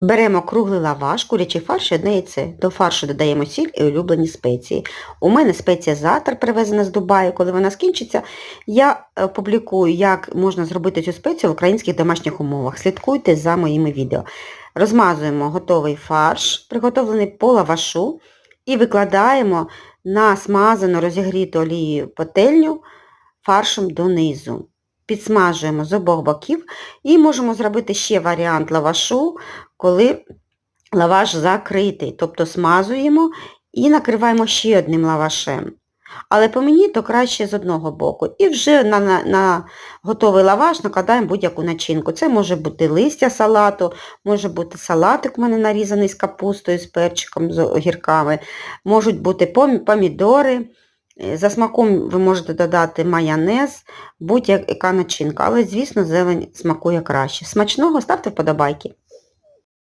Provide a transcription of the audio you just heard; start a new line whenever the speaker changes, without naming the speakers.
Беремо круглий лаваш, курячий фарш і одне яйце. До фаршу додаємо сіль і улюблені спеції. У мене спеція затор привезена з Дубаю. Коли вона скінчиться, я е, публікую, як можна зробити цю спецію в українських домашніх умовах. Слідкуйте за моїми відео. Розмазуємо готовий фарш, приготовлений по лавашу, і викладаємо на смазану розігріту олією пательню фаршем донизу. Підсмажуємо з обох боків і можемо зробити ще варіант лавашу, коли лаваш закритий, тобто смазуємо і накриваємо ще одним лавашем. Але по мені то краще з одного боку. І вже на, на, на готовий лаваш накладаємо будь-яку начинку. Це може бути листя салату, може бути салатик у мене нарізаний з капустою, з перчиком, з огірками, можуть бути помідори. Е, За смаком ви можете додати майонез, будь-яка начинка, але, звісно, зелень смакує краще. Смачного ставте вподобайки.